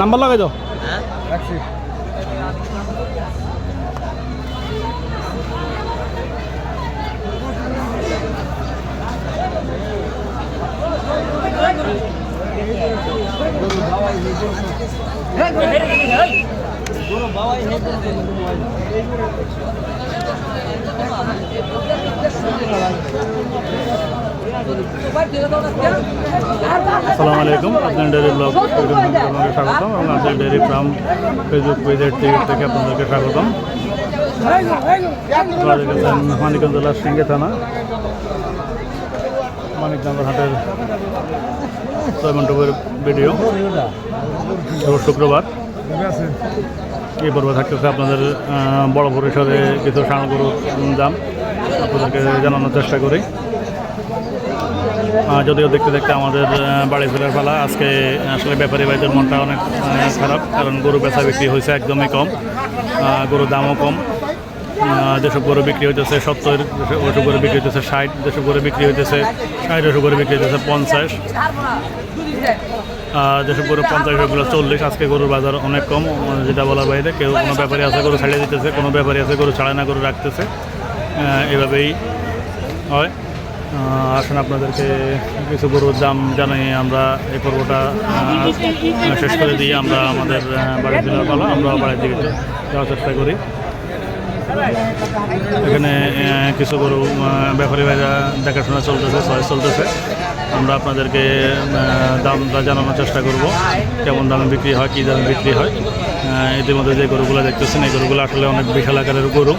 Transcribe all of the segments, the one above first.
Number লাগাই দাও। আসসালামু আলাইকুম, আপনার ডেয়ারি ব্লগ আপনাকে স্বাগতম। এবং আপনার ডেয়ারি ফার্ম ফেসবুক পেজের টিকিট থেকে আপনাদেরকে স্বাগতম। মানিকগঞ্জ জেলার সিঙ্গে থানা। মানিকগঞ্জ হাটের ছয় মন্টপের ভিডিও। শুক্রবার। এই পর্বে থাকতেছে আপনাদের বড় পরিসরে কিছু সান গরুর দাম। আপনাদেরকে জানানোর চেষ্টা করি। যদিও দেখতে দেখতে আমাদের বাড়ি ফেরার পালা, আজকে আসলে ব্যাপারী ভাইদের মনটা অনেক খারাপ, কারণ গরু বেচা বিক্রি হয়েছে একদমই কম গরুর দামও কম। যেসব গরু বিক্রি হইতেছে সত্তর ওসব গরু বিক্রি হইতেছে ষাট, যেসব গরু বিক্রি হইতেছে ষাট, ওসব গরু বিক্রি হইতেছে পঞ্চাশ। যেসব গরু পঞ্চাশ, ওগুলো চল্লিশ, আজকে গরুর বাজার অনেক কম যেটা বলার বাইরে, কেউ কোনো ব্যাপারী আছে গরু ছাড়িয়ে দিতেছে, কোনো ব্যাপারী আছে গরু ছাড়ায় না গরু রাখতেছে এভাবেই হয়। আসুন আপনাদেরকে কিছু গরুর দাম জানাই আমরা এই পর্বটা শেষ করে দিয়ে আমরা আমাদের বাড়ির দিনের পালা আমরা বাড়ির দিকে যাওয়ার চেষ্টা করি। এখানে কিছু গরু ব্যাপারী ভাইরা দেখাশোনা চলতেছে চয়েস চলতেছে। আমরা আপনাদেরকে দামটা জানানোর চেষ্টা করব, কেমন দামে বিক্রি হয়, কী দামে বিক্রি হয়। ইতিমধ্যে যে গরুগুলো দেখতেছেন, এই গরুগুলো আসলে অনেক বিশাল আকারের গরু।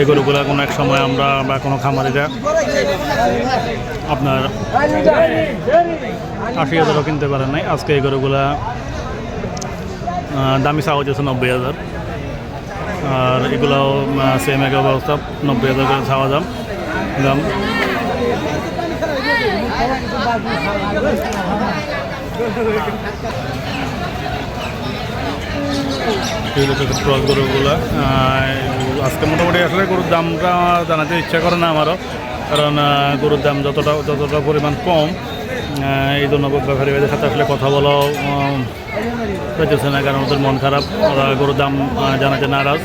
এই গরুগুলো কোনো এক সময় আমরা বা কোনো খামারিরা আপনার আশি হাজারও কিনতে পারেন নাই। আজকে এই গরুগুলা দামি চাওয়া হচ্ছে নব্বই হাজার। আর এগুলাও সেম এক অবস্থা, নব্বই হাজার করে চাওয়া দাম। দাম। গরুগুলো আজকে মোটামুটি আসলে গরুর দামটা জানাতে ইচ্ছা করে না আমারও, কারণ গরুর দাম যতটা যতটা পরিমাণ কম এই জন্য ব্যাপারী ভাইদের সাথে আসলে কথা বলাও পেতেছে না কারণ ওদের মন খারাপ ওরা গরুর দাম জানাতে নারাজ।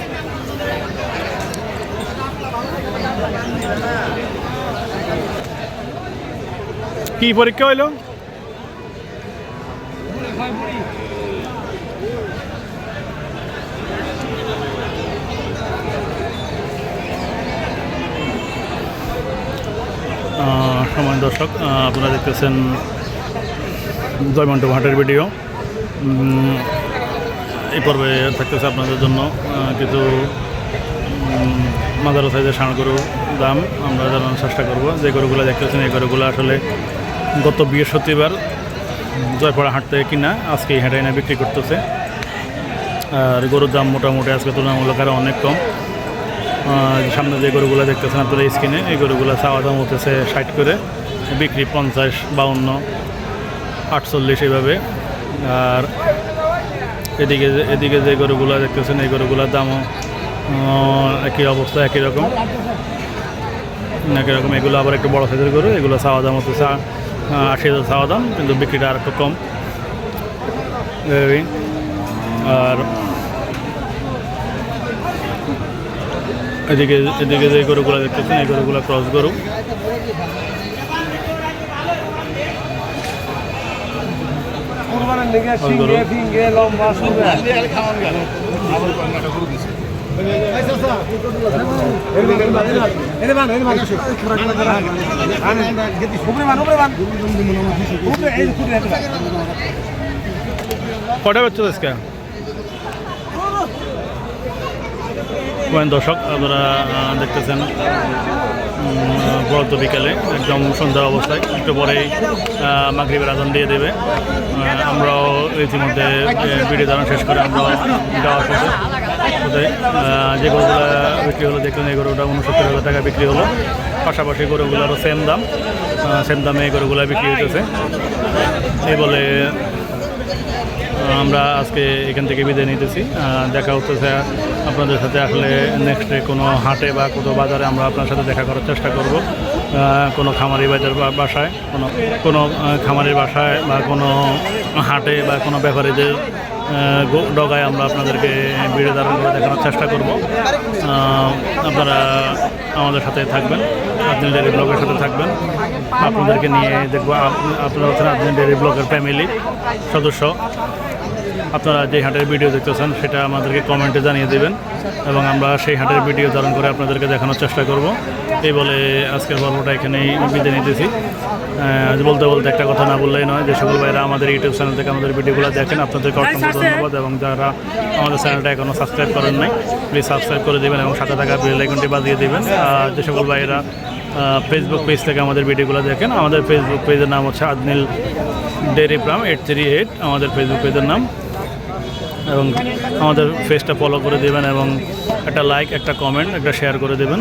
কি পরীক্ষা হইল? সময় দর্শক আপনারা দেখতেছেন জয়মন্ট হাটের ভিডিও। এই পর্বে থাকতেছে আপনাদের জন্য কিছু মাদারো সাইজের ষাঁড় গরু দাম আমরা জানানোর চেষ্টা করব। যে গরুগুলো দেখতেছেন, এই গরুগুলো আসলে গত বৃহস্পতিবার জয়পাড়া হাট থেকে কিনা আজকে এই হাটে এনে বিক্রি করতেছে। আর গরুর দাম মোটামুটি আজকে তুলনামূলক আরও অনেক কম। সামনে যে গরুগুলো দেখতেছেন আপনারা স্কিনে এই গরুগুলো চাওয়া দাম হতেছে ষাট করে, বিক্রি পঞ্চাশ, বাউন্ন, আটচল্লিশ এইভাবে। আর এদিকে এদিকে যে গরুগুলো দেখতেছেন, এই গরুগুলোর দামও একই অবস্থা, একই রকম। একই রকম। এগুলো আবার একটু বড় সাইজের গরু, এগুলো চাওয়া দাম হচ্ছে আশি হাজার চাওয়া দাম, কিন্তু বিক্রিটা আর একটু কম। আর এদিকে এদিকে যে গরুগুলো দেখতেছেন, এই গরুগুলো ক্রস গরু। কুরবানির লিগে লম্বা এই কুটি বাচ্চা আজকে? দর্শক আপনারা দেখতেছেন। বরাদ্দ বিকালে, একদম সন্ধ্যা অবস্থায়। একটু পরেই মাগরিবের আজান দিয়ে দেবে। আমরাও ইতিমধ্যে ভিডিও ধারণ শেষ করে আমরা যাওয়ার পথে যে গরুগুলো বিক্রি হলো দেখলেন এই গরুটা উনসত্তর হাজার টাকা বিক্রি হলো। পাশাপাশি গরুগুলোরও সেম দাম। সেম দামে এই গরুগুলো বিক্রি হইতেছে। এই বলে আমরা আজকে এখান থেকে বিদায় নিতেছি। দেখা হতেছে আপনাদের সাথে আসলে নেক্সট কোনো হাটে বা কোনো বাজারে আমরা আপনার সাথে দেখা করার চেষ্টা করব কোনো খামারি বাজার বা- বাসায়, কোনো কোনো খামারির বাসায় বা কোনো হাটে বা কোনো ব্যাপারীদের ডগায় আমরা আপনাদেরকে ভিডিও ধারণ করে দেখানোর চেষ্টা করব। আপনারা আমাদের সাথে থাকবেন আপনি ডেরি ব্লগের সাথে থাকবেন। আপনাদেরকে নিয়ে দেখব, আপ- আপনারা হচ্ছেন আপনি ডেরি ব্লগের ফ্যামিলি সদস্য। আপনারা যে হাটের ভিডিও দেখতেছেন সেটা আমাদেরকে কমেন্টে জানিয়ে দেবেন এবং আমরা সেই হাটের ভিডিও ধারণ করে আপনাদেরকে দেখানোর চেষ্টা করব। এই বলে আজকের পর্বটা এখানেই বিদায় নিতেছি। বলতে বলতে একটা কথা না বললেই নয় যে সকল ভাইরা আমাদের ইউটিউব চ্যানেল থেকে আমাদের ভিডিওগুলো দেখেন আপনাদেরকে অসংখ্য ধন্যবাদ এবং যারা আমাদের চ্যানেলটা এখনও সাবস্ক্রাইব করেন নাই প্লিজ সাবস্ক্রাইব করে দেবেন এবং সাথে থাকা বেল আইকনটি বাজিয়ে দেবেন। আর যে সকল ভাইয়েরা ফেসবুক পেজ থেকে আমাদের ভিডিওগুলো দেখেন আমাদের ফেসবুক পেজের নাম হচ্ছে আদনিল dairy farm eight three eight আমাদের ফেসবুক পেজের নাম। এবং আমাদের ফেসটা ফলো করে দেবেন এবং একটা লাইক একটা কমেন্ট একটা শেয়ার করে দেবেন।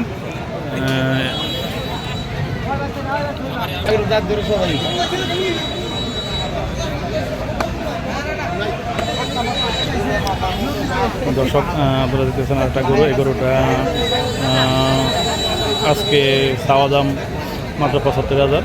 দর্শক আপনারা দেখতেছেন একটা গরু। এই গরুটা আজকে চাওয়া দাম মাত্র পঁচাত্তর হাজার।